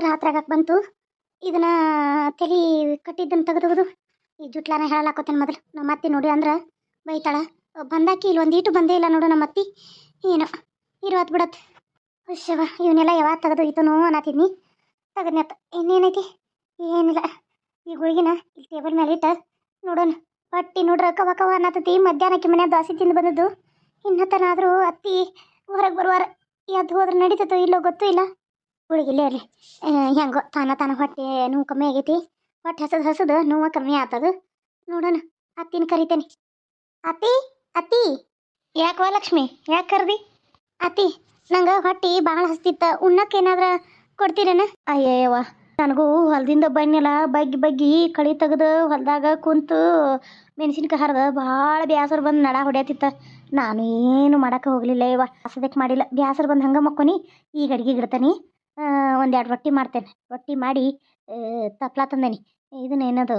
ರಾತ್ರಿ ಆಗಕ್ಕೆ ಬಂತು. ಇದನ್ನ ತಲೆ ಕಟ್ಟಿದ್ದನ್ನು ತೆಗೆದು ಈ ಜುಟ್ಲಾನ ಹೇಳಲಾಕೋತೇನೆ ಮೊದಲು. ನಮ್ಮ ಅತ್ತಿ ನೋಡಿ ಅಂದ್ರೆ ಬೈತಾಳ. ಬಂದಾಕಿ ಇಲ್ಲಿ ಒಂದೀಟು ಬಂದೇ ಇಲ್ಲ ನೋಡು ನಮ್ಮ ಅತ್ತಿ. ಏನು? ಇರುವತ್ ಬಿಡತ್ತೆ ಹುಷವ ಇವನ್ನೆಲ್ಲ ಯಾವಾಗ ತೆಗೆದು ಈತನೋ ಅನ್ನತ್ತಿದ್ನಿ ತೆಗೆದ್ನತ್ತ ಇನ್ನೇನೈತಿ? ಏನಿಲ್ಲ. ಈ ಗುಳಿಗಿನ ಇಲ್ಲಿ ಟೇಬಲ್ ಮೇಲೆ ಇಟ್ಟ ನೋಡೋಣ. ಪಟ್ಟಿ ನೋಡ್ರ ಕವ ಕವ ಅನ್ನತತಿ. ಮಧ್ಯಾಹ್ನಕ್ಕೆ ಮನೆ ದಾಸಿ ತಿಂದು ಬಂದದ್ದು. ಇನ್ನತನಾದರೂ ಅತ್ತಿ ಹೊರಗೆ ಬರುವಾರ. ಯಾವ್ದು ಹೋದ್ರೆ ನಡೀತತೋ ಇಲ್ಲೋ ಗೊತ್ತೂ ಇಲ್ಲ. ಗುಳಿಗಿಲ್ಲೇ ಇರಲಿ. ಹೆಂಗೋ, ತಾನ ತಾನ ಹೊಟ್ಟೆ ನೋವು ಕಮ್ಮಿ ಆಗೈತಿ. ಹೊಟ್ಟೆ ಹಸದು ಹಸದು ನೋವು ಕಮ್ಮಿ ಆತದು. ನೋಡೋಣ, ಅತ್ತಿನ ಕರಿತೇನೆ. ಅತ್ತಿ ಅತ್ತಿ. ಯಾಕವ ಲಕ್ಷ್ಮಿ, ಯಾಕೆ ಕರ್ದಿ? ಅತ್ತಿ, ನಂಗೆ ಹೊಟ್ಟಿ ಭಾಳ ಹಸ್ತಿತ್ತ. ಉಣ್ಣಕ್ಕೆ ಏನಾದ್ರ ಕೊಡ್ತೀರೇನ? ಅಯ್ಯಯ್ಯವ ನನಗೂ ಹೊಲದಿಂದ ಬನ್ನಿಲ್ಲ ಬಗ್ಗಿ ಬಗ್ಗಿ ಕಳಿ ತೆಗೆದು ಹೊಲದಾಗ ಕುಂತು ಮೆಣಸಿನ್ಕಾಯಿ ಹರಿದ ಭಾಳ ಬ್ಯಾಸರ್ ಬಂದು ನಡ ಹೊಡ್ಯಾತಿತ್ತ. ನಾನು ಏನು ಮಾಡಕ್ಕೆ ಹೋಗಲಿಲ್ಲ ಇವ ಹಸದಕ್ಕೆ ಮಾಡಿಲ್ಲ. ಬ್ಯಾಸರ್ ಬಂದು ಹಂಗೆ ಮಕ್ಕೊನಿ, ಈಗ ಅಡ್ಗೆ ಇಡ್ತಾನೆ. ಒಂದೆರಡು ರೊಟ್ಟಿ ಮಾಡ್ತೇನೆ. ರೊಟ್ಟಿ ಮಾಡಿ ತಪ್ಲ ತಂದೇನಿ. ಇದನ್ನ ಏನದು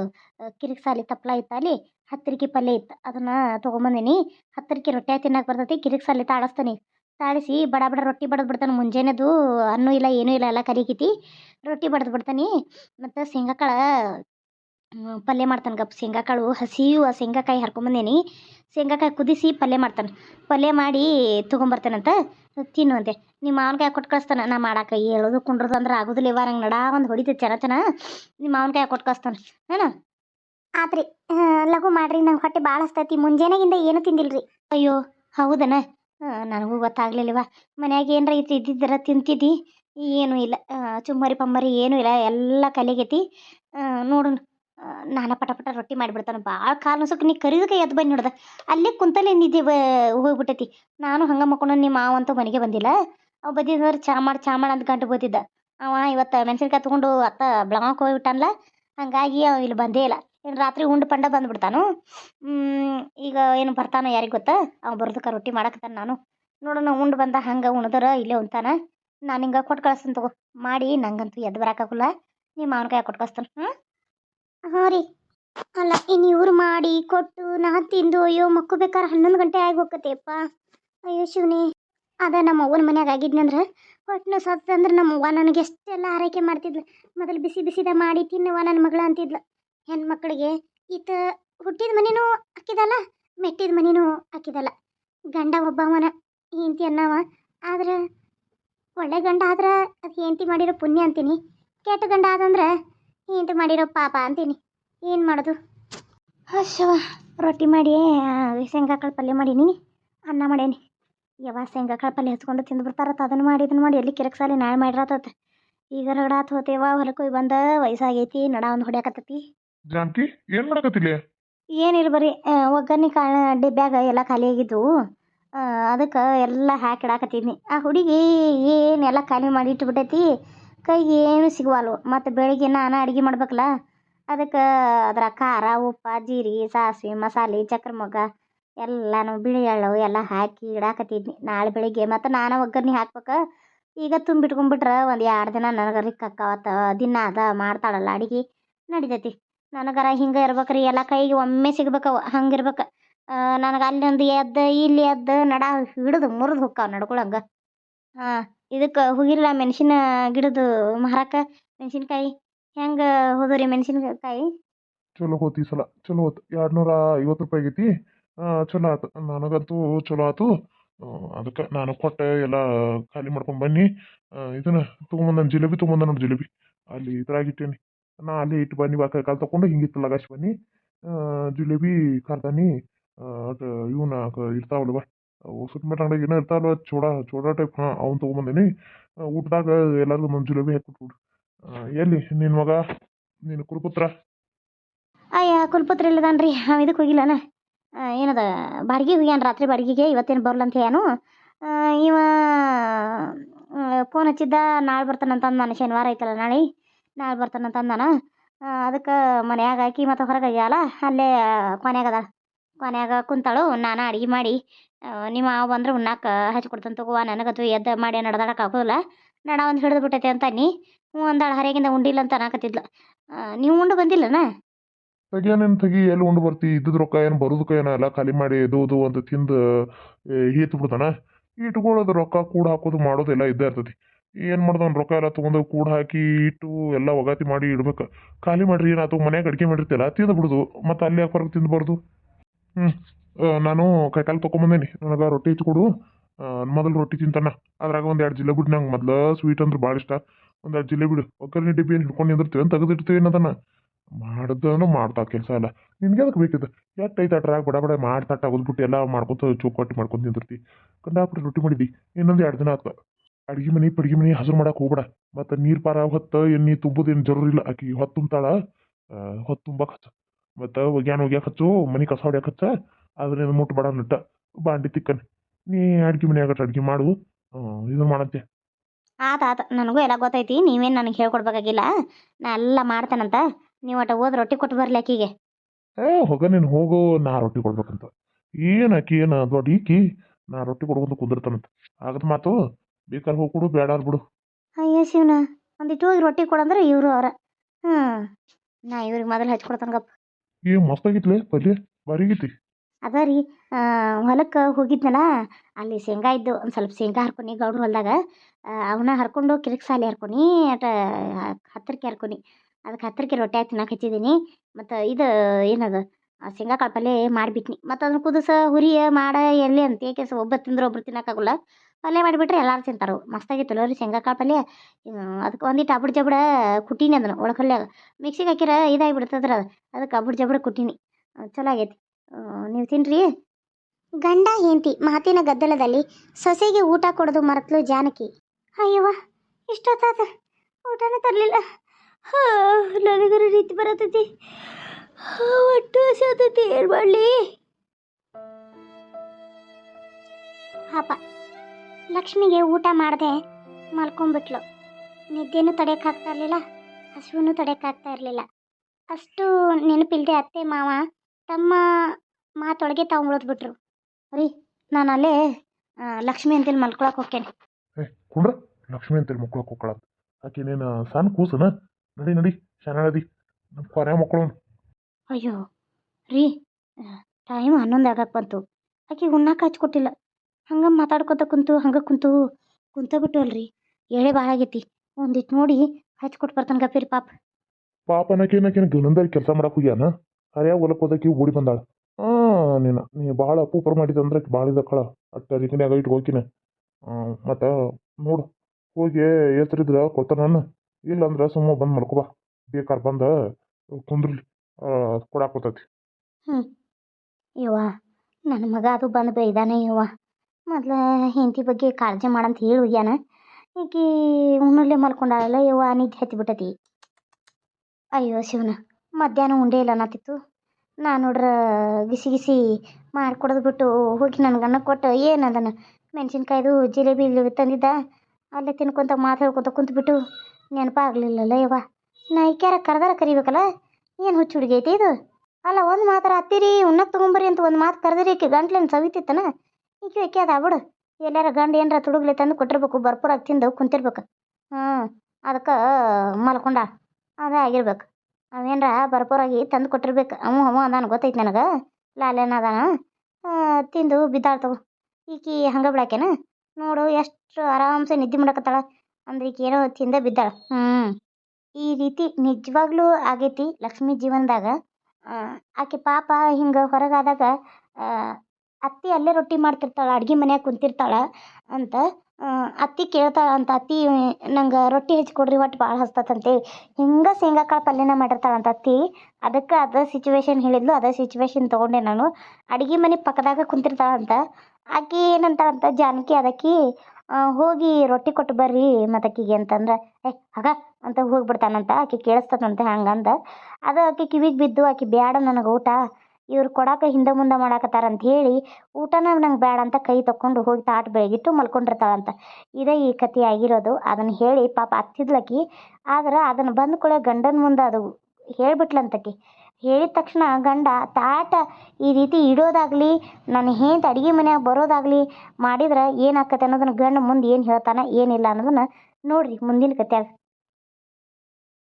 ಕಿರಿಕ್ ಸಾಲಿ ತಪ್ಲ ಇತ್ತಲ್ಲಿ ಹತ್ತರಿಕೆ ಪಲ್ಯ ಇತ್ತು. ಅದನ್ನ ತೊಗೊಂಬಂದೇನಿ. ಹತ್ತರಿಕೆ ರೊಟ್ಟಿ ತಿನ್ನಕ್ಕೆ ಬರ್ತೈತಿ ಕಿರಿಕ್ ಸಾಲಿ ತಾಡಿಸ್ತಾನೆ ತಾಡಿಸಿ ಬಡ ಬಡ ರೊಟ್ಟಿ ಬಡದು ಬಿಡ್ತಾನೆ. ಮುಂಜಾನೆದು ಅನ್ನೂ ಇಲ್ಲ, ಏನೂ ಇಲ್ಲ, ಎಲ್ಲ ಕರಿಗಿತಿ ರೊಟ್ಟಿ ಬಡ್ದು ಬಿಡ್ತಾನೆ. ಮತ್ತು ಶೇಂಗಾಕಾಳು ಪಲ್ಯ ಮಾಡ್ತಾನೆ ಗಪ್. ಶೇಂಗಾಕಾಳು ಹಸಿವು ಆ ಶೇಂಗಾಕಾಯಿ ಹರ್ಕೊಂಬಂದೇನಿ. ಶೇಂಗಾಕಾಯಿ ಕುದಿಸಿ ಪಲ್ಯ ಮಾಡ್ತಾನೆ. ಪಲ್ಯ ಮಾಡಿ ತೊಗೊಂಬರ್ತೇನಂತ ತಿನ್ನು ಅಂತೆ ನಿಮ್ಮ ಮಾವಿನಕಾಯಿ ಕೊಟ್ಟು ಕಳಿಸ್ತಾನೆ. ನಾ ಮಾಡಾಕ ಹೇಳೋದು ಕುಂಡ್ರದು ಅಂದ್ರೆ ಆಗೋದಿಲ್ಲ ಇವ ನಂಗೆ ನಡಾ ಒಂದು ಹೊಡಿತೈತೆ ಚೆನ್ನ ಚೆನ್ನ ನಿಮ್ಮ ಮಾವಿನಕಾಯಿ ಕೊಟ್ಟು ಕಳಿಸ್ತಾನೆ. ಏನು? ಆತ್ರಿ. ಲಘು ಮಾಡ್ರಿ. ನಂಗೆ ಹೊಟ್ಟೆ ಭಾಳ ಹಸ್ತೈತಿ. ಮುಂಜಾನೆಗಿಂದ ಏನು ತಿಂದಿಲ್ರಿ? ಅಯ್ಯೋ ಹೌದನ? ನನಗೂ ಗೊತ್ತಾಗ್ಲಿಲ್ಲವ ಮನ್ಯಾಗ ಏನರ ಇತ್ತು ಇದ್ದಿದ್ದರ ತಿಂತಿದ್ದಿ ಏನೂ ಇಲ್ಲ. ಚುಮ್ಮರಿ ಪಮ್ಮರಿ ಏನೂ ಇಲ್ಲ. ಎಲ್ಲ ಕಲಿಗೈತಿ. ನೋಡೋಣ ನಾನ ಪಟ ಪಟ ರೊಟ್ಟಿ ಮಾಡಿಬಿಡ್ತಾನೆ ಭಾಳ ಕಾಲು ನುಸುಕ್ ನೀ ಕರಿದಕ್ಕೆ ಎದ್ದು ಬಂದು ನೋಡ್ದೆ. ಅಲ್ಲೇ ಕುಂತಲ್ಲೇ ನಿದ್ದೆ ಬ, ಹೋಗ್ಬಿಟ್ಟೈತಿ. ನಾನು ಹಂಗೆ ಮಕ್ಕೊಂಡು ನಿಮ್ಮ ಮಾವ ಅಂತೂ ಮನೆಗೆ ಬಂದಿಲ್ಲ. ಅವ ಬದ್ದಿದ್ರೆ ಚಾ ಮಾಡಿ ಚಾ ಮಾಡಿ ಅಂತ ಗಂಟು ಬೋತಿದ್ದ ಅವ ಇವತ್ತು ಮೆಣಸಿನ್ಕಾಯಿ ತೊಗೊಂಡು ಅತ್ತ ಬಲವಕ್ಕೆ ಹೋಗಿ ಬಿಟ್ಟಾನಲ್ಲ ಹಂಗಾಗಿ ಅವ ಇಲ್ಲಿ ಬಂದೇ ಇಲ್ಲ. ಏನು ರಾತ್ರಿ ಉಂಡು ಪಂಡ ಬಂದ್ಬಿಡ್ತಾನು. ಈಗ ಏನು ಬರ್ತಾನೋ ಯಾರಿಗೆ ಗೊತ್ತಾ? ಅವ ಬರೋದಕ್ಕೆ ರೊಟ್ಟಿ ಮಾಡಕತ್ತಾನ ನಾನು. ನೋಡೋಣ ಉಂಡು ಬಂದ ಹಂಗೆ ಉಣ್ದರ ಇಲ್ಲೇ ಉಣ್ತಾನ. ನಾನು ಹಿಂಗೆ ಕೊಟ್ಟು ಕಳಿಸ್ತೀನಿ ತಗೋ. ಮಾಡಿ ನಂಗಂತೂ ಎದ್ದು ಬರೋಕ್ಕಾಗಲ್ಲ ನಿಮ್ಮ ಮಾವನ ಕೈ ಕೊಟ್ಟು ಕಳಿಸ್ತಾನೆ. ಹಾಂ ರೀ. ಅಲ್ಲ, ಇನ್ನು ಇವ್ರು ಮಾಡಿ ಕೊಟ್ಟು ನಾ ತಿಂದು, ಅಯ್ಯೋ ಮಕ್ಕೋಬೇಕಾರೆ ಹನ್ನೊಂದು ಗಂಟೆ ಆಗಿ ಹೋಗತ್ತೆಪ್ಪ ಅಯ್ಯೋ, ಶಿವನಿ. ಅದ ನಮ್ಮ ಅವ್ವನ ಮನ್ಯಾಗ ಆಗಿದ್ನಂದ್ರೆ ಸತ್ತ ಸತ್ತಂದ್ರೆ ನಮ್ಮ ಅವ್ವ ನನಗೆ ಎಷ್ಟೆಲ್ಲ ಆರೈಕೆ ಮಾಡ್ತಿದ್ಲು. ಮೊದಲು ಬಿಸಿ ಬಿಸಿದ ಮಾಡಿ ತಿನ್ನವ ನನ್ನ ಮಗಳ ಅಂತಿದ್ಲು. ಹೆಣ್ಮಕ್ಳಿಗೆ ಈತ ಹುಟ್ಟಿದ ಮನೆನೂ ಹಾಕಿದಲ್ಲ, ಮೆಟ್ಟಿದ ಮನೆನೂ ಹಾಕಿದಲ್ಲ. ಗಂಡ ಒಬ್ಬವನ ಹೆಂಡತಿ ಅನ್ನವ. ಆದ್ರೆ ಒಳ್ಳೆ ಗಂಡ ಆದ್ರೆ ಅದು ಹೆಂಡತಿ ಮಾಡಿರೋ ಪುಣ್ಯ ಅಂತೀನಿ. ಕೆಟ್ಟ ಗಂಡ ಆದಂದ್ರೆ ಹೆಂಡತಿ ಮಾಡಿರೋ ಪಾಪ ಅಂತೀನಿ. ಏನು ಮಾಡೋದು? ಅಶವ ರೊಟ್ಟಿ ಮಾಡಿ ಶೇಂಗಾಕಾಳು ಪಲ್ಯ ಮಾಡೀನಿ. ಅನ್ನ ಮಾಡೇನಿ. ಶೇಂಗಾ ಕಾಳು ಪಲ್ಯ ಹಚ್ಕೊಂಡು ತಿಂದು ಬಿಡ್ತಾರತ್ತ ಅದನ್ನು ಮಾಡಿ ಇದನ್ನು ಮಾಡಿ ಎಲ್ಲಿ ಕಿರಕ್ ಸಾಲಿ ನಾಳೆ ಮಾಡಿರತ್ತ. ಈಗ ರಗಡಾತ್ ಹೋತೇವ ಹೊಲಕ್ಕೆ ಹೋಗಿ ಬಂದ ವಯಸ್ಸಾಗೈತಿ ನಡ ಒಂದು ಹೊಡ್ಯಾಕತ್ತೈತಿ. ಜಾನಕಿ ಏನು ಮಾಡಕತ್ತಿಲ್ಲ ಏನಿಲ್ಲ ಬರೀ ಒಗ್ಗರಣೆ ಕಾಳು ಡಿಬ್ಯಾಗ ಎಲ್ಲ ಖಾಲಿ ಆಗಿದ್ವು. ಅದಕ್ಕೆ ಎಲ್ಲ ಹಾಕಿಡಾಕತ್ತಿದ್ನಿ ಆ ಹುಡುಗಿ ಏನೆಲ್ಲ ಖಾಲಿ ಮಾಡಿ ಇಟ್ಬಿಟ್ಟೈತಿ. ಕೈಗೆ ಏನು ಸಿಗುವಲ್ವು? ಮತ್ತು ಬೆಳಿಗ್ಗೆ ನಾನು ಅಡುಗೆ ಮಾಡ್ಬೇಕಲ್ಲ? ಅದಕ್ಕೆ ಅದರ ಖಾರ, ಉಪ್ಪು ಜೀರಿಗೆ ಸಾಸಿವೆ, ಮಸಾಲೆ ಚಕ್ರ ಮೊಗ್ಗ ಎಲ್ಲಾನು ಬಿಳಿ ಎಳ್ಳು ಎಲ್ಲ ಹಾಕಿ ಇಡಾಕತ್ತಿದ್ನಿ. ನಾಳೆ ಬೆಳಿಗ್ಗೆ ಮತ್ತು ನಾನು ಒಗ್ಗರಣೆ ಹಾಕ್ಬೇಕು. ಈಗ ತುಂಬಿಟ್ಕೊಂಡ್ಬಿಟ್ರೆ ಒಂದು ಎರಡು ದಿನ ನನಗೆ ರಿಕ್ಕಕ್ಕಾವತ್ತ ದಿನ ಅದ ಮಾಡ್ತಾಳಲ್ಲ ಅಡುಗೆ. ನಡಿತೈತಿ. ನನಗರ ಹಿಂಗೆ ಇರ್ಬೇಕ್ರಿ. ಎಲ್ಲ ಕೈಗೆ ಒಮ್ಮೆ ಸಿಗ್ಬೇಕವ. ಹಂಗೆ ಇರ್ಬೇಕು ನನಗೆ ಒಂದು ಎದ್ದು, ಇಲ್ಲಿ ಎದ್ದು ನಡ ಹಿಡಿದು ಮುರಿದು ಹೊಕ್ಕಾವ ನಡ್ಕೊಳಂಗ. ಇದಕ್ಕೆ ಹೋಗಿಲ್ಲ ಮೆಣಸಿನ ಗಿಡದ ಮಾರಕ್ಕೆ ಮೆಣಸಿನ್ಕಾಯಿ? ಹೆಂಗೆ ಹೋದರಿ ಮೆಣಸಿನ್ಕಾಯಿ? ಚಲೋ ಹೋತು ಈ ಸಲ, ಚಲೋ ಹೋತ್. ಎರಡ್ನೂರ ಐವತ್ತು ರೂಪಾಯಿ ಆಗೈತಿ. ಚಲೋ ಆತು. ನನಗಂತೂ ಚಲೋ ಆತು. ಅದಕ್ಕೆ ನಾನು ಕೊಟ್ಟೆ ಎಲ್ಲ ಖಾಲಿ ಮಾಡ್ಕೊಂಡು ಬನ್ನಿ. ಇದನ್ನ ತೊಗೊಂಬಂದ ಜಿಲೇಬಿ ತೊಗೊಂಬಂದ ನೋಡಿ ಜಿಲೇಬಿ. ಅಲ್ಲಿ ಇದ್ರಾಗ ಇಟ್ಟೇನಿ ನಾ ಅಲ್ಲಿ ಇಟ್ಟು ಬನ್ನಿ ಬಾ ಕಾಲು ತೊಗೊಂಡು ಹಿಂಗಿತ್ತು ಲಗಾಶ್ ಬನ್ನಿ. ಜಿಲೇಬಿ ಕಾರ್ದಾನಿ ಅದು ಇವನ್ನ ಇರ್ತಾವಲ್ವ ಸುತ್ತ ಮೇಲೆ ಅಂಗಡಿಯಾಗ ಏನೋ ಇರ್ತಾವಲ್ಲ ಚೂಡ, ಚೂಡಾ ಟೈಪ್ ಹಾಂ, ಅವ್ನು ತೊಗೊಂಬಂದೀನಿ. ಊಟದಾಗ ಎಲ್ಲರಿಗೂ ಒಂದು ಜಿಲೇಬಿ ಹಾಕ್ಬಿಟ್ಬಿಡು ಎಲ್ಲಿ ನಿನ್ನ ಮಗ? ನಿನ್ನ ಕುರುಪುತ್ರ ಅಯ್ಯ, ಕುಲ್ಪುತ್ರ ಇಲ್ಲದಾನ್ರಿ. ಅವ ಇದಕ್ಕೆ ಹೋಗಿಲ್ಲನ. ಏನದ, ಬಾಡಿಗೆ ಹೋಗ್ಯಾನ ರಾತ್ರಿ ಬಾಡಿಗೆಗೆ, ಇವತ್ತೇನು ಬರಲ್ಲ ಅಂತ ಏನು ಇವ ಫೋನ್ ಹಚ್ಚಿದ್ದ, ನಾಳೆ ಬರ್ತಾನಂತಂದು ನಾನು, ಶನಿವಾರ ಐತಲ್ಲ ನಾಳೆ. ನಾಳೆ ಬರ್ತಾನಂತಂದು ನಾನು. ಅದಕ್ಕೆ ಮನ್ಯಾಗ ಹಾಕಿ ಮತ್ತು ಹೊರಗೆ ಆಗ್ಯಾಲ ಅಲ್ಲೇ ಕೊನೆಯಾಗ ಅದ ಕೊನೆಯಾಗ ಕುಂತಾಳು, ನಾನು ಅಡುಗೆ ಮಾಡಿ ನಿಮ್ಮ ಮಾವ ಬಂದ್ರೆ ಉಣ್ಣಾಕ ಹಚ್ಕೊಡ್ತಾನೆ ತಗೋ, ನನಗಂತೂ ಎದ್ದ ಮಾಡಿ ನಡ್ದಾಡಕ್ಕೆ ಆಗೋದಿಲ್ಲ. ನಡ ಒಂದು ಹಿಡಿದು ಬಿಟ್ಟೈತೆ ಅಂತ ನೀ ಹ್ಞೂ ಅಂದಾಳ, ಹರಿಯಾಗಿಂದ ಉಂಡಿಲ್ಲ ಅಂತ ಅನ್ನಕತ್ತಿದ್ಲು. ನೀವು ಉಂಡು ಬಂದಿಲ್ಲನ? ತೆಗಿಯನೇನು ತಗಿ, ಎಲ್ಲಿ ಉಂಡು ಬರ್ತಿ? ಇದ್ದದ ರೊಕ್ಕ ಏನು ಬರೋದಕ್ಕ ಏನೋ? ಎಲ್ಲ ಖಾಲಿ ಮಾಡಿ ಇದು ಅಂತ ತಿಂದು ಹೀತು ಬಿಡ್ತಾನ? ಇಟ್ಕೊಳ್ಳೋದು ರೊಕ್ಕ ಕೂಡ ಹಾಕೋದು ಮಾಡೋದೆಲ್ಲ ಇದ್ದೇ ಇರ್ತೈತಿ. ಏನು ಮಾಡ್ದವ್ನು ರೊಕ್ಕ ಎಲ್ಲ ತೊಗೊಂಡು ಕೂಡ ಹಾಕಿ, ಇಟ್ಟು ಎಲ್ಲ ಒಗಾತಿ ಮಾಡಿ ಇಡ್ಬೇಕು. ಖಾಲಿ ಮಾಡ್ರಿ ಏನಾಯ್ತು ಮನ್ಯಾಗ ಅಡುಗೆ ಮಾಡಿರ್ತಿಲ್ಲ ತಿಂದು ಬಿಡುದು. ಮತ್ತು ಅಲ್ಲಿ ಯಾಕೆ ಹೊರಗೆ ತಿಂದ್ಬಾರ್ದು ಹ್ಞೂ ನಾನು ಕೈಕಾಲು ತೊಗೊಂಬಂದೇನಿ ನನಗೆ ರೊಟ್ಟಿ ಹೆಚ್ಚಿಕೊಡು ಮೊದಲು ರೊಟ್ಟಿ ತಿಂತಾನ. ಅದ್ರಾಗ ಒಂದು ಎರಡು ಜಿಲೇಬಿ ನಂಗೆ ಮೊದಲು ಸ್ವೀಟ್ ಅಂದ್ರೆ ಭಾಳ ಇಷ್ಟ. ಒಂದು ಎರಡು ಜಿಲ್ಲೆ ಬಿಡು ಒಗ್ಗರಣೆ ಡಿಬ್ಬಿ ಏನು ಹಿಡ್ಕೊಂಡು ನಿಂದಿರ್ತೀವಿ ಅಂತ ತೆಗೆದಿಡ್ತೀವಿ ಅನ್ನೋದನ್ನ ಮಾಡ್ದನು ಮಾಡ್ತಾ ಕೆಲಸ ಎಲ್ಲ. ನಿನ್ಗೆ ಅದಕ್ಕೆ ಬೇಕಿದ್ದು ಎಷ್ಟು ಐತೆ ಅಟ್ರಾಗ ಬಡ ಬಡ ಮಾಡಿ ತಟ್ಟ ಎಲ್ಲ ಮಾಡ್ಕೊತ ಚೌಕಟ್ಟಿ ಮಾಡ್ಕೊಂಡು ನಿಂದಿರ್ತಿ. ಕಂಡಾಪಟ್ಟಿ ರೊಟ್ಟಿ ಮಾಡಿದ್ದಿ ಇನ್ನೊಂದು ಎರಡು ದಿನ ಆಯ್ತು ಅಡ್ಗೆ ಮನೆ, ಪಡ್ಗೆ ಮನೆ ಹಸಿರು ಮಾಡಕ್ಕೆ ಹೋಗ್ಬೇಡ. ಮತ್ತು ನೀರು ಪಾರ ಹೊತ್ತು ಎಣ್ಣೆ ತುಂಬುದು ಏನು ಜರೂರು ಇಲ್ಲ ಆಕಿ ಹೊತ್ತು ತುಂಬ್ತಾಳ ಹೊತ್ತು ತುಂಬಕ್ಕೆ ಹಚ್ಚ. ಮತ್ತು ಒಗ್ಯಾನ ಒಗ್ಯಾಕ ಹಚ್ಚು ಮನೆ ಕಸ ಹೊಡ್ಯಾಕ ಹಚ್ಚ ಅದನ್ನ ಮುಟ್ಬೇಡ ನಟ್ಟ ಬಾಂಡಿ ತಿಕ್ಕನ್. ನೀ ಅಡ್ಗೆ ಮನ್ಯಾಗ ಅಡ್ಗೆ ಮಾಡು ಇದು ಮಾಡಂತೆ ಆತ ಆತ. ನನಗೂ ಎಲ್ಲ ಗೊತ್ತೈತಿ ನೀವೇನು ನನಗೆ ಹೇಳ್ಕೊಡ್ಬೇಕಾಗಿಲ್ಲ. ನಾ ಎಲ್ಲ ಮಾಡ್ತೇನಂತ. ನೀವು ಒಟ್ಟು ಓದ್ ರೊಟ್ಟಿ ಕೊಟ್ಟು ಬರ್ಲಿ ಆಕಿಗೆ. ಏ ಹೋಗ ನೀನು ಹೋಗು ನಾ ರೊಟ್ಟಿ ಕೊಡ್ಬೇಕಂತ. ಏನು ಆಕಿ ಏನು ದೊಡ್ಡ ಈಕಿ? ನಾ ರೊಟ್ಟಿ ಕೊಡ್ಕೊಂಡು ಕುಂದಿರ್ತಾನಂತ. ಆಗದ ಮಾತು ಬೇಕಾದ್ರೆ ಹೋಗಿ ಕೊಡು ಬೇಡ ಬಿಡು. ಅಯ್ಯೋ ಶಿವನ ಒಂದಿಟ್ಟು ಹೋಗಿ ರೊಟ್ಟಿ ಕೊಡಂದ್ರೆ ಇವರು ಅವರ. ಹ್ಞೂ ನಾ ಇವ್ರಿಗೆ ಮೊದಲು ಹಚ್ಕೊಡ್ತಾನೆ ಗಪ್ಪ. ಏ, ಮಸ್ತಾಗಿತ್ಲೆ, ಪಲ್ಯ ಬರಿಗಿತ್ತಿ ಅದ ರೀ ಹೊಲಕ್ಕೆ ಹೋಗಿದ್ನಲ್ಲ, ಅಲ್ಲಿ ಶೇಂಗಾ ಇದ್ದು, ಒಂದು ಸ್ವಲ್ಪ ಶೇಂಗಾ ಹರ್ಕೊನಿ ಗೌಡ್ರ ಹೊಲದಾಗ. ಅವನ್ನ ಹರ್ಕೊಂಡು ಕಿರಿಕ್ ಸಾಲಿ ಹರ್ಕೊನಿ, ಅಟ ಹತ್ತರಿಕೆ ಹರ್ಕೊನಿ. ಅದಕ್ಕೆ ಹತ್ತರಿಕೆ ರೊಟ್ಟಿ ಹಾಕಿ ತಿನ್ನಕ್ಕೆ ಹಚ್ಚಿದ್ದೀನಿ ಮತ್ತು ಇದು, ಏನದು? ಶೇಂಗಾ ಕಾಳು ಪಲ್ಯ ಮಾಡಿಬಿಟ್ನಿ. ಮತ್ತು ಅದನ್ನು ಕುದಿಸ, ಹುರಿಯ, ಮಾಡ ಎಲ್ಲಿ ಅಂತ ಏಕೆ ಒಬ್ಬರು ತಿಂದ್ರೆ ಒಬ್ರು ತಿನ್ನಕ್ಕಾಗಲ್ಲ. ಪಲ್ಯ ಮಾಡಿಬಿಟ್ರೆ ಎಲ್ಲರೂ ತಿಂತಾರೆ. ಮಸ್ತಾಗಿತ್ತು ರೀ ಶೇಂಗಾ ಕಾಳು ಪಲ್ಯ ಅದಕ್ಕೆ ಒಂದಿಟ್ಟು ಅಬುಡ್ ಜಬಡ ಕುಟ್ಟೀನಿ ಅದನ್ನು ಒಳಕಲ್ಯಾಗ. ಮಿಕ್ಸಿಗೆ ಹಾಕಿರ ಇದಾಗಿ ಬಿಡ್ತದ್ರ ಅದು. ಅದಕ್ಕೆ ಅಬುಡ್ ಜಬಡ ಕುಟ್ಟೀನಿ. ಚಲೋ ಆಗೈತಿ. ನೀವು ತಿನ್ರಿ. ಗಂಡ ಹೆಂಡತಿ ಮಾತಿನ ಗದ್ದಲದಲ್ಲಿ ಸೊಸೆಗೆ ಊಟ ಕೊಡೋದು ಮರತ್ಲು ಜಾನಕಿ. ಅಯ್ಯವ್ವ, ಇಷ್ಟೊತ್ತಾತ. ಊಟನೇ ತರಲಿಲ್ಲ. ನನಗರ ರೀತಿ ಬರತೈತಿ. ಒಟ್ಟು ಸತತಿ ಹೇಳ್ಬಳ್ಳಿ ಹಬ್ಬ ಲಕ್ಷ್ಮಿಗೆ ಊಟ ಮಾಡದೆ ಮಲ್ಕೊಂಡ್ಬಿಟ್ಲು. ನಿದ್ದೆನೂ ತಡೆಯೋಕ್ಕಾಗ್ತಾ ಇರಲಿಲ್ಲ, ಹಸುವನ್ನು ತಡೆಯೋಕ್ಕಾಗ್ತಾ ಇರಲಿಲ್ಲ. ಅಷ್ಟು ನೆನಪಿಲ್ಲದೆ ಅತ್ತೆ ಮಾವ ತಮ್ಮ ಮಾತೊಳಗೆ ತಾವು ಉಳಿದ್ಬಿಟ್ರು ರೀ, ನಾನು ಅಲ್ಲೇ ಲಕ್ಷ್ಮಿ ಅಂತೇಳಿ ಮಲ್ಕೊಳಕ್ಕೆ ಹೋಗ್ತೇನೆ. ಕುಡ್ರ, ಲಕ್ಷ್ಮಿ ಅಂತೇಳಿ ಮಕ್ಳಕ್ಕೆ ಹೋಗ್ಕೊಳ ಆಕೆ ನೀನು ಸಣ್ಣ ಕೂಸನ? ನಡಿ ನಡಿ ಚೆನ್ನಾಗದಿ ನಮ್ಮ ಕೊನೆ ಮಕ್ಕಳು. ಅಯ್ಯೋ, ರೀ ಟೈಮ್ ಹನ್ನೊಂದು ಆಗಕ್ಕೆ ಬಂತು. ಆಕೆ ಉಣ್ಣಾಕ ಹಚ್ಕೊಟ್ಟಿಲ್ಲ ಹಂಗೆ ಮಾತಾಡ್ಕೊತ ಕುಂತು, ಹಂಗೆ ಕುಂತು, ಕುಂತ ಬಿಟ್ಟು ಅಲ್ರಿ ಎಳೆ ಭಾಳ ಆಗೈತಿ. ಒಂದಿಟ್ಟು ನೋಡಿ ಹಚ್ಕೊಟ್ಟು ಬರ್ತಾನೆ ಗಪ್ಪಿರಿ ಪಾಪ. ಪಾಪ ಅನ್ನಕೇನಕೇನು ಗನಂದಲ್ಲಿ ಕೆಲಸ ಮಾಡಕ್ಕೆ ಹೋಗ್ಯಾನ? ಹರ್ಯಾಗ ಹೊಲಕ್ಕೆ ಹೋದಕಿ ಓಡಿ ಬಂದಾಳ. ಹಾಂ ನೀನು, ನೀ ಭಾಳ ಅಪೂಪರ ಮಾಡಿದಂದ್ರೆ ಅಂದ್ರೆ ಭಾಳ ಇದಕ್ಕಳ. ಅಟ್ಟ ರೀತಿನಾಗ ಇಟ್ಟು ಹೋಗಿನ ಮತ್ತು ನೋಡು, ಹೋಗಿ ಏತರಿದ್ರೆ ಕೊಡ್ತಾನ ಇಲ್ಲಂದ್ರೆ ಸುಮ್ಮ ಬಂದು ಮಾಡ್ಕೊ ಬಾ. ಬೇಕಾರೆ ಬಂದು ಕುಂದ್ರಲಿ. ಕೊಡಾಕೋತೈತಿ. ಯವ್ವ ನನ್ನ ಮಗ ಅದು ಬಂದು ಬೈದಾನೆ ಯವ್ವ. ಮೊದ್ಲ ಹೆಂಡತಿ ಬಗ್ಗೆ ಕಾಳಜಿ ಮಾಡಂತ ಹೇಳಿ ಹೋಗ್ಯಾನ ಈಕಿ ಉಣ್ಣಲ್ಲೇ ಮಲ್ಕೊಂಡಾಳಲ್ಲ ಯವ್ವ, ನಿದ್ದೆ ಹತ್ತಿ ಬಿಟ್ಟತಿ. ಅಯ್ಯೋ ಶಿವನ, ಮಧ್ಯಾಹ್ನ ಉಂಡೇ ಇಲ್ಲ ಅನ್ನತ್ತಿತ್ತು. ನಾನು ನೋಡ್ರ ಬಿಸಿ ಗಿಸಿ ಮಾಡ್ಕೊಡೋದು ಬಿಟ್ಟು ಹೋಗಿ ನನ್ನ ಕೊಟ್ಟು, ಏನು ಅದನ್ನು ಮೆಣಸಿನ್ಕಾಯ್ದು ಜಿಲೇಬಿ ಇಲ್ಲಿ ತಂದಿದ್ದ, ಅಲ್ಲೇ ತಿನ್ಕೊಂತ ಮಾತಾಡ್ಕೊತ ಕುಂತ್ಬಿಟ್ಟು ನೆನಪಾಗ್ಲಿಲ್ಲಲ್ಲ ಯವ್ವ. ನಾ ಈಕ್ಯಾರ ಕರ್ದಾರ ಕರಿಬೇಕಲ್ಲ? ಏನು ಹುಚ್ಚು ಹುಡುಗಿ ಇದು? ಅಲ್ಲ, ಒಂದು ಮಾತಾರ ಹತ್ತಿರಿ ಉಣ್ಣಕ್ಕೆ ತೊಗೊಂಬರ್ರಿ ಅಂತ ಒಂದು ಮಾತು ಕರೆದ್ರಿ ಈಕೆ ಗಂಟ್ಲೇನು ಸವಿತಿತ್ತನ? ಈಕೆ ಈಕೆ ಅದ ಬಿಡು. ಎಲ್ಲಾರ ಗಂಡ ಏನರ ತುಡುಗ್ಲೆ ತಂದು ಕೊಟ್ಟಿರ್ಬೇಕು, ಬರ್ಪುರಾಗಿ ತಿಂದು ಕುಂತಿರ್ಬೇಕು. ಹ್ಞೂ ಅದಕ್ಕೆ ಮಲ್ಕೊಂಡ. ಅದೇ ಆಗಿರ್ಬೇಕು. ಅವೇನರ ಬರ್ಪುರಾಗಿ ತಂದು ಕೊಟ್ಟಿರ್ಬೇಕು. ಅವ ಅವ ಅದಾನ, ಗೊತ್ತೈತಿ ನನಗೆ. ಲಾಲೇನ ಅದಾನ. ತಿಂದು ಬಿದ್ದಾಳ್ತವು ಈಕಿ ಹಂಗೆ ಬಿಡಾಕೇನ ನೋಡು, ಎಷ್ಟು ಆರಾಮ್ಸೆ ನಿದ್ದೆ ಮಾಡಕತ್ತಾಳ. ಅಂದ್ರೆ ಈಕೆ ಏನೋ ತಿಂದ ಬಿದ್ದಾಳ. ಹ್ಞೂ ಈ ರೀತಿ ನಿಜವಾಗ್ಲೂ ಆಗೈತಿ ಲಕ್ಷ್ಮಿ ಜೀವನದಾಗ. ಆಕೆ ಪಾಪ ಹಿಂಗೆ ಹೊರಗಾದಾಗ ಅತ್ತಿ ಅಲ್ಲೇ ರೊಟ್ಟಿ ಮಾಡ್ತಿರ್ತಾಳೆ ಅಡ್ಗೆ ಮನ್ಯಾಗ ಕುಂತಿರ್ತಾಳೆ ಅಂತ ಅತ್ತಿ ಕೇಳ್ತಾಳ ಅಂತ ಅತ್ತಿ ನಂಗೆ ರೊಟ್ಟಿ ಹೆಚ್ಚಿ ಕೊಡ್ರಿ ಒಟ್ಟು ಭಾಳ ಹಸ್ತತಂತೇಳಿ ಹಿಂಗೆ ಶೇಂಗಾ ಕಾಳು ಪಲ್ಯನ ಮಾಡಿರ್ತಾಳಂತ ಅತ್ತಿ. ಅದಕ್ಕೆ ಅದ ಸಿಚುವೇಶನ್ ಹೇಳಿದ್ಲು ಅದ ಸಿಚುವೇಶನ್ ತೊಗೊಂಡೆ ನಾನು. ಅಡ್ಗೆ ಮನೆ ಪಕ್ಕದಾಗ ಕುಂತಿರ್ತಾಳಂತ ಆಕೆ ಏನಂತಾಳಂತ ಜಾನಕಿ ಅದಕ್ಕಿ ಆ, ಹೋಗಿ ರೊಟ್ಟಿ ಕೊಟ್ಟು ಬರ್ರಿ ಮತ್ತು ಆಕಿಗೆ ಅಂತಂದ್ರೆ, ಏ, ಆಗ ಅಂತ ಹೋಗ್ಬಿಡ್ತಾನಂತ ಆಕೆ ಕೇಳಿಸ್ತದಂತೆ ಹಂಗಂದ. ಅದು ಆಕೆ ಕಿವಿಗೆ ಬಿದ್ದು, ಆಕೆ ಬೇಡ ನನಗೆ ಊಟ. ಇವ್ರು ಕೊಡಾಕ ಹಿಂದೆ ಮುಂದೆ ಮಾಡಾಕತ್ತಾರ ಅಂತ ಹೇಳಿ ಊಟನ ನಂಗೆ ಬೇಡ ಅಂತ ಕೈ ತಕೊಂಡು ಹೋಗಿ ತಾಟ್ ಬೆಳಗಿಟ್ಟು ಮಲ್ಕೊಂಡಿರ್ತಾಳಂತ. ಇದೇ ಈ ಕಥೆ ಆಗಿರೋದು. ಅದನ್ನು ಹೇಳಿ ಪಾಪ ಹತ್ತಿದ್ಲಕಿ ಆದ್ರೆ ಅದನ್ನು ಬಂದ ಕೂಡ ಗಂಡನ ಮುಂದೆ ಅದು ಹೇಳ್ಬಿಟ್ಲಂತಕಿ. ಹೇಳಿದ ತಕ್ಷಣ ಗಂಡ ತಾಟ ಈ ರೀತಿ ಇಡೋದಾಗಲಿ, ನನ್ನ ಹೆಂಡ್ತಿ ಅಡುಗೆ ಮನ್ಯಾಗ ಬರೋದಾಗಲಿ ಮಾಡಿದ್ರೆ ಏನಾಕತ್ತೆ ಅನ್ನೋದನ್ನ ಗಂಡ ಮುಂದೆ ಏನು ಹೇಳ್ತಾನೆ, ಏನಿಲ್ಲ ಅನ್ನೋದನ್ನ ನೋಡಿರಿ ಮುಂದಿನ ಕತ್ಯಾಗ